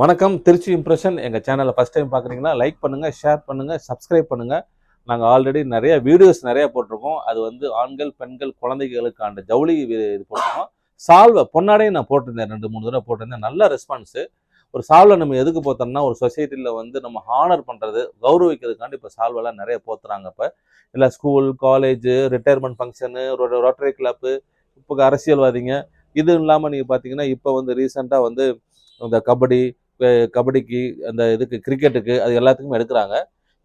வணக்கம். திருச்சி இம்ப்ரெஷன் எங்கள் சேனலை ஃபஸ்ட் டைம் பார்க்குறீங்கன்னா லைக் பண்ணுங்கள் ஷேர் பண்ணுங்கள் சப்ஸ்கிரைப் பண்ணுங்கள் நாங்கள் ஆல்ரெடி நிறைய வீடியோஸ் நிறைய போட்டிருக்கோம். அது வந்து ஆண்கள் பெண்கள் குழந்தைகளுக்கான ஜவுளி இது போட்டிருக்கோம். சால்வை பொன்னாடையும் நான் போட்டிருந்தேன். ரெண்டு மூணு தடவை போட்டிருந்தேன். நல்ல ரெஸ்பான்ஸு ஒரு சால்வை நம்ம எதுக்கு போத்தோம்னா ஒரு சொசைட்டியில் வந்து நம்ம ஹானர் பண்ணுறது கௌரவிக்கிறதுக்காண்டி இப்போ சால்வெல்லாம் நிறைய போத்துறாங்க இப்போ. இல்லை school college retirement function rotary club இப்போ அரசியல்வாதிங்க. இது இல்லாமல் நீங்கள் பார்த்தீங்கன்னா இப்போ வந்து ரீசெண்டாக வந்து இந்த கபடி கபடிக்கு அந்த இதுக்கு கிரிக்கெட்டுக்கு அது எல்லாத்துக்குமே எடுக்கிறாங்க.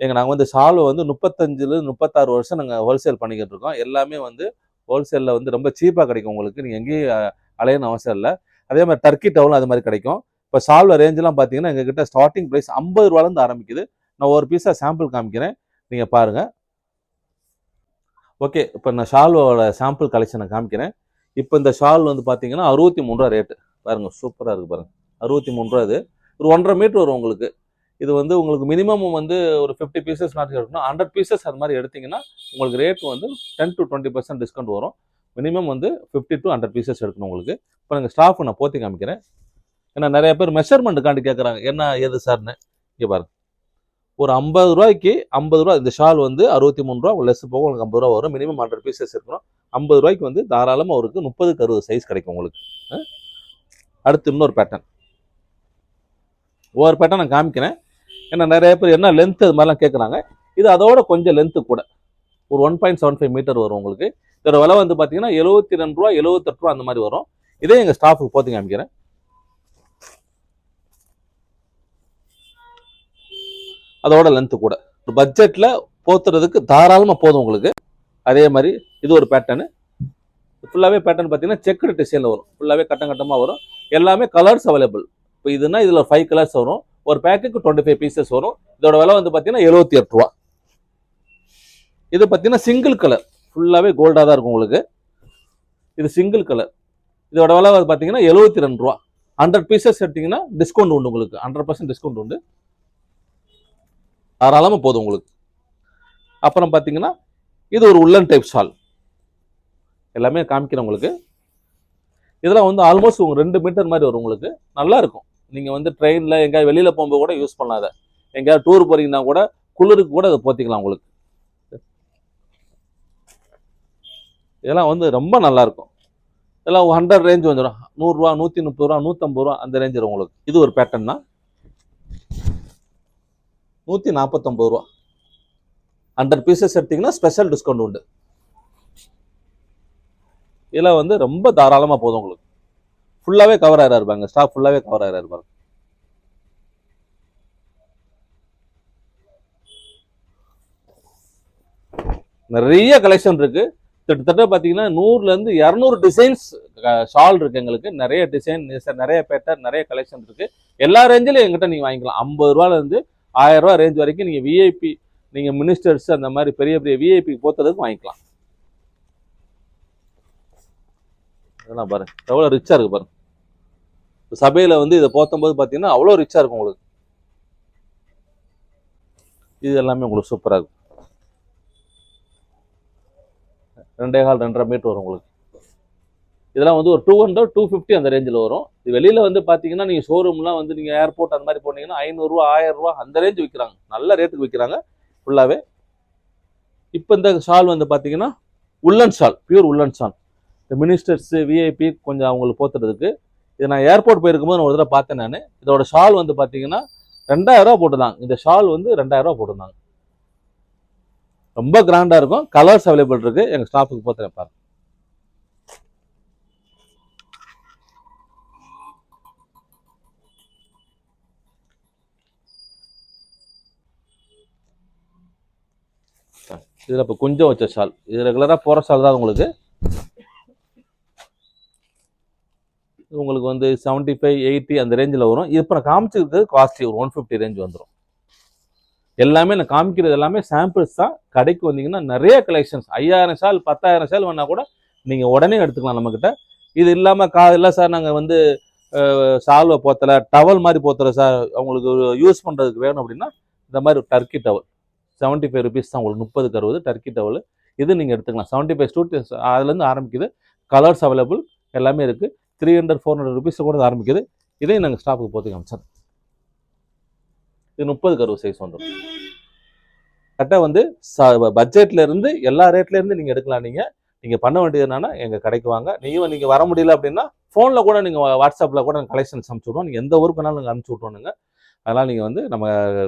எங்க நாங்கள் வந்து சால்வை வந்து முப்பத்தஞ்சுல முப்பத்தாறு வருஷம் நாங்கள் ஹோல்சேல் பண்ணிக்கிட்டு இருக்கோம். எல்லாமே வந்து ஹோல்சேலில் வந்து ரொம்ப சீப்பாக கிடைக்கும் உங்களுக்கு. நீங்கள் எங்கேயும் அலையணும் அவசியம் இல்லை. அதே மாதிரி டர்க்கி டவுலும் அது மாதிரி கிடைக்கும். இப்போ சால்வை ரேஞ்செலாம் பார்த்தீங்கன்னா எங்ககிட்ட ஸ்டார்டிங் ப்ரைஸ் ஐம்பது ரூபாலேருந்து ஆரம்பிக்குது. நான் ஒரு பீஸாக சாம்பிள் காமிக்கிறேன். நீங்கள் பாருங்கள் ஓகே இப்போ நான் ஷால்வோட சாம்பிள் கலெக்ஷனை காமிக்கிறேன். இப்போ இந்த ஷால் வந்து பார்த்தீங்கன்னா அறுபத்தி மூணு ரூபா ரேட்டு பாருங்கள் சூப்பராக இருக்குது பாருங்கள் அறுபத்தி மூணு ரூபா இது. ஒரு ஒன்றரை மீட்டர் வரும் உங்களுக்கு. இது வந்து உங்களுக்கு மினிமம் வந்து ஒரு ஃபிஃப்டி பீசஸ் நாட்டு எடுக்கணும். ஹண்ட்ரட் பீசஸ் அது மாதிரி எடுத்தீங்கன்னா உங்களுக்கு ரேட் வந்து ten to twenty percent discount வரும். மினிமம் வந்து ஃபிஃப்டி டு ஹண்ட்ரட் பீசஸ் எடுக்கணும் உங்களுக்கு. இப்போ நாங்கள் ஸ்டாஃப் நான் போத்தி காமிக்கிறேன். ஏன்னா நிறைய பேர் மெஷர்மெண்ட்டுக்காண்டி கேட்குறாங்க என்ன ஏது சார்னு? இங்கே பாருங்க. ஒரு ஐம்பது ரூபாய்க்கு ஐம்பது ரூபா இந்த ஷால் வந்து அறுபத்தி மூணு ரூபா லெஸ் போக உங்களுக்கு ஐம்பது ரூபா வரும். மினிமம் ஹண்ட்ரட் பீசஸ் இருக்கணும் ஐம்பது ரூபாய்க்கு வந்து தாராளமாக அவருக்கு முப்பதுக்கு அறுபது சைஸ் கிடைக்கும் உங்களுக்கு. ஆ? அடுத்து இன்னொரு பேட்டர்ன் ஒவ்வொரு பேட்டை நான் காமிக்கிறேன். ஏன்னா நிறைய பேர் என்ன லென்த் அது மாதிரிலாம் கேட்குறாங்க இது அதோட கொஞ்சம் லென்த்து கூட. ஒரு one point seven five metre வரும் உங்களுக்கு. இதோட விலை வந்து பார்த்தீங்கன்னா எழுபத்தி ரெண்டு ரூபா எழுபத்தெட்டு ரூபா அந்த மாதிரி வரும். இதே எங்கள் ஸ்டாஃபுக்கு போத்தி காமிக்கிறேன். அதோட லென்த்து கூட. ஒரு பட்ஜெட்டில் போத்துறதுக்கு தாராளமாக போதும் உங்களுக்கு. அதே மாதிரி இது ஒரு பேட்டர்னு ஃபுல்லாகவே பேட்டர்ன் பார்த்தீங்கன்னா செக்குடு டிசைனில் வரும். ஃபுல்லாகவே கட்டம் கட்டமாக வரும். எல்லாமே கலர்ஸ் அவைலபிள் இப்போ இதுனா இதில் ஃபைவ் கலர்ஸ் வரும். ஒரு பேக்குக்கு டுவெண்ட்டி ஃபைவ் பீசஸ் வரும். இதோட விலை வந்து பார்த்தீங்கன்னா எழுபத்தி எட்டு ரூபா. இது பார்த்தீங்கன்னா சிங்கிள் கலர் ஃபுல்லாகவே கோல்டாக தான் இருக்கும் உங்களுக்கு. இது சிங்கிள் கலர் இதோட விலை வந்து பார்த்தீங்கன்னா எழுபத்தி ரெண்டு ரூபா. ஹண்ட்ரட் பீசஸ் எடுத்தீங்கன்னா டிஸ்கவுண்ட் உண்டு உங்களுக்கு. ஹண்ட்ரட் பர்சன்ட் டிஸ்கவுண்ட் உண்டு. தாராளமாக போதும் உங்களுக்கு. அப்புறம் பார்த்தீங்கன்னா இது ஒரு உள்ளன் டைப் ஷால் எல்லாமே காமிக்கிறேன் உங்களுக்கு. இதெல்லாம் வந்து ஆல்மோஸ்ட் ரெண்டு மீட்டர் மாதிரி வரும் உங்களுக்கு. நல்லா இருக்கும். நீங்கள் வந்து ட்ரெயினில் எங்கேயாவது வெளியில் போகும்போது கூட யூஸ் பண்ணலாம் அதை எங்கேயாவது டூர் போகிறீங்கன்னா கூட குளிருக்கு கூட அதை போத்திக்கலாம் உங்களுக்கு. இதெல்லாம் வந்து ரொம்ப நல்லா இருக்கும் இதெல்லாம் ஹண்ட்ரட் ரேஞ்ச் வந்துடும். நூறுரூவா நூற்றி முப்பது ரூபா நூற்றம்பது ரூபா அந்த ரேஞ்ச் வரும் உங்களுக்கு. இது ஒரு பேட்டர்ன் தான் நூற்றி நாற்பத்தொம்பது ரூபா ஹண்ட்ரட் பீசஸ் எடுத்தீங்கன்னா ஸ்பெஷல் டிஸ்கவுண்ட் உண்டு. இதெல்லாம் வந்து ரொம்ப தாராளமாக போதும் உங்களுக்கு. ஃபுல்லாகவே கவர் ஆகிறா இருப்பாங்க ஸ்டாஃப் ஃபுல்லாகவே கவர் ஆகிறா இருப்பாங்க நிறைய கலெக்ஷன் இருக்கு. கிட்டத்தட்ட பார்த்தீங்கன்னா நூறுலேருந்து இரநூறு டிசைன்ஸ் ஷால் இருக்கு எங்களுக்கு. நிறைய டிசைன் நிறைய பேட்டர் நிறைய கலெக்ஷன் இருக்கு. எல்லா ரேஞ்சிலும் எங்கிட்ட நீங்கள் வாங்கிக்கலாம். ஐம்பது ரூபாலேருந்து ஆயிரம் ரூபா ரேஞ்ச் வரைக்கும் நீங்கள் விஐபி நீங்கள் மினிஸ்டர்ஸ் அந்த மாதிரி பெரிய பெரிய விஐபி போத்துறதுக்கு வாங்கிக்கலாம். இதெல்லாம் பாருங்க. எவ்வளோ ரிச்சாக இருக்கு பாருங்க. சபையில் வந்து இதை போத்தும்போது பார்த்தீங்கன்னா அவ்வளோ ரிச்சாக இருக்கும் உங்களுக்கு. இது எல்லாமே உங்களுக்கு சூப்பராக இருக்கும். ரெண்டே கால் ரெண்டரை மீட்டர் வரும் உங்களுக்கு. இதெல்லாம் வந்து ஒரு டூ ஹண்ட்ரட் டூ ஃபிஃப்டி அந்த ரேஞ்சில் வரும். இது வெளியில் வந்து பார்த்தீங்கன்னா நீங்கள் ஷோரூம்லாம் வந்து நீங்கள் ஏர்போர்ட் அந்த மாதிரி போனீங்கன்னா ஐநூறுரூவா ஆயிரரூவா அந்த ரேஞ்ச் விற்கிறாங்க நல்ல ரேட்டுக்கு விற்கிறாங்க ஃபுல்லாகவே இப்போ இந்த ஷால் வந்து பார்த்தீங்கன்னா woollen shawl pure woollen shawl இந்த மினிஸ்டர்ஸு விஐபி கொஞ்சம் அவங்களுக்கு போத்துறதுக்கு இது நான் ஏர்போர்ட் போயிருக்கும்போது நான் ஒரு தடவை பார்த்தேன் நான். இதோட ஷால் வந்து பார்த்தீங்கன்னா ரெண்டாயிரரூவா போட்டுருந்தாங்க. இந்த ஷால் வந்து ரெண்டாயிரரூவா போட்டிருந்தாங்க. ரொம்ப கிராண்டாக இருக்கும். கலர்ஸ் அவைலபிள் இருக்கு. எங்கள் ஸ்டாஃபுக்கு போத்துறேன் பாருங்க. இதில் இப்போ கொஞ்சம் வச்ச ஷால் இது ரெகுலராக போகிற ஷால் தான் உங்களுக்கு இது உங்களுக்கு வந்து செவன்ட்டி ஃபைவ் எயிட்டி அந்த ரேஞ்சில் வரும். இப்போ நான் காமிச்சிருக்கிறது காஸ்ட்லி ஒரு ஒன் ஃபிஃப்டி ரேஞ்ச் வந்துடும் எல்லாமே நான் காமிக்கிறது எல்லாமே சாம்பிள்ஸ் தான். கடைக்கு வந்தீங்கன்னா நிறைய கலெக்ஷன்ஸ் ஐயாயிரம் ஷால் பத்தாயிரம் ஷால் வேணால் கூட நீங்கள் உடனே எடுத்துக்கலாம் நம்மக்கிட்ட இது இல்லாமல் கா இல்லை சார் நாங்கள் வந்து சால்வை போத்தலை டவல் மாதிரி போத்துற சார் அவங்களுக்கு யூஸ் பண்ணுறதுக்கு வேணும் அப்படின்னா இந்த மாதிரி ஒரு Turkey towel seventy five rupees தான் உங்களுக்கு முப்பதுக்கு அறுபது டர்க்கி டவல் இது நீங்கள் எடுத்துக்கலாம். செவன்ட்டி ஃபைவ் ஸ்டூடெண்ட்ஸ் அதுலேருந்து ஆரம்பிக்குது. கலர்ஸ் அவைலபிள் எல்லாமே இருக்குது three hundred four hundred rupees கூட ஆரம்பிக்குது. இதையும் நாங்கள் ஸ்டாஃபுக்கு போட்டு காமிச்சோம் இது முப்பது கருவு சைஸ் வந்துடும் கரெக்டாக வந்து பட்ஜெட்ல இருந்து எல்லா ரேட்லேருந்து நீங்கள் எடுக்கலாம். நீங்கள் நீங்கள் பண்ண வேண்டியது என்னன்னா எங்கள் கடைக்கு வாங்க. நீயும் நீங்கள் வர முடியல அப்படின்னா ஃபோனில் கூட நீங்கள் வாட்ஸ்அப்பில் கூட நாங்கள் கலெக்ஷன்ஸ் அனுப்பிச்சி விடுவோம். நீங்கள் எந்த ஊருக்கு வேணாலும் நாங்கள் அனுப்பிச்சி விட்றோனுங்க அதனால் நீங்கள் வந்து நம்ம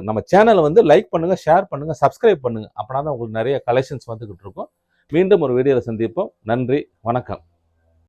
நம்ம சேனலை வந்து லைக் பண்ணுங்கள் ஷேர் பண்ணுங்கள் சப்ஸ்கிரைப் பண்ணுங்கள் அப்படின்னா தான் உங்களுக்கு நிறைய கலெக்ஷன்ஸ் வந்துக்கிட்டு இருக்கும். மீண்டும் ஒரு வீடியோவில் சந்திப்போம். நன்றி வணக்கம்.